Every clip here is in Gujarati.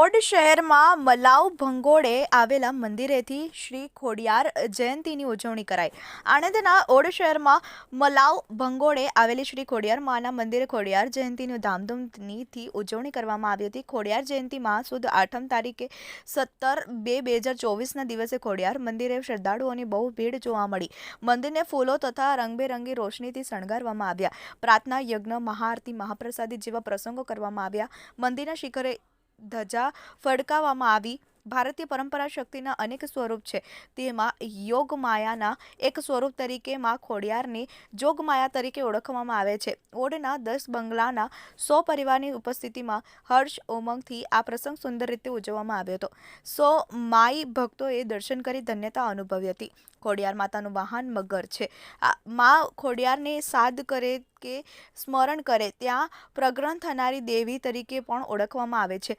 ઓડ શહેરમાં મલાવ ભંગોળે આવેલા મંદિરેથી શ્રી ખોડિયાર જયંતીની ઉજવણી કરાઈ. આણંદના ઓડ શહેરમાં મલાવ ભંગોળે આવેલી શ્રી ખોડિયાર માના મંદિરે ખોડિયાર જયંતિની ધામધૂમથી ઉજવણી કરવામાં આવી હતી. ખોડિયાર જયંતિમાં સુદ આઠમ તારીખે સત્તર બે બે હજાર ચોવીસના દિવસે ખોડિયાર મંદિરે શ્રદ્ધાળુઓની બહુ ભીડ જોવા મળી. મંદિરને ફૂલો તથા રંગબેરંગી રોશનીથી શણગારવામાં આવ્યા. પ્રાર્થના, યજ્ઞ, મહાઆરતી, મહાપ્રસાદી જેવા પ્રસંગો કરવામાં આવ્યા. મંદિરના શિખરે ધજા ફડકાવવામાં આવી ભારતીય પરંપરા શક્તિના અનેક સ્વરૂપ છે. તેમાં યોગમાયાના એક સ્વરૂપ તરીકે માં ખોડિયારને જોગમાયા તરીકે ઓળખવામાં આવે છે. ઓડના દસ બંગલાના સો પરિવારની ઉપસ્થિતિમાં હર્ષ ઉમંગથી આ પ્રસંગ સુંદર રીતે ઉજવવામાં આવ્યો હતો. સો માઈ ભક્તોએ દર્શન કરી ધન્યતા અનુભવી હતી. ખોડિયાર માતાનું વાહન મગર છે. મા ખોડિયારને સાદ કરે કે સ્મરણ કરે, ત્યાં પ્રગ્રહ થનારી દેવી તરીકે પણ ઓળખવામાં આવે છે.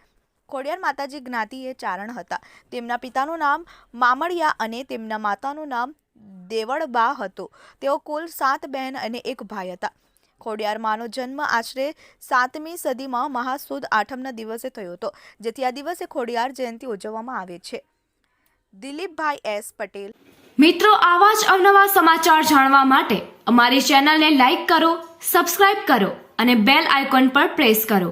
ખોડિયાર માતાજી જ્ઞાતિએ ચારણ હતા. તેમના પિતાનું નામ મામડિયા અને તેમના માતાનું નામ દેવળબા હતું. તેઓ કુલ સાત બહેન અને એક ભાઈ હતા. ખોડિયાર માનો જન્મ આશરે સાતમી સદીમાં મહાસુદ આઠમના દિવસે થયો હતો, જેથી આ દિવસે ખોડિયાર જયંતી ઉજવવામાં આવે છે. દિલીપભાઈ એસ પટેલ. મિત્રો, આવા જ અવનવા સમાચાર જાણવા માટે અમારી ચેનલને લાઈક કરો, સબસ્ક્રાઇબ કરો અને બેલ આઇકોન પર પ્રેસ કરો.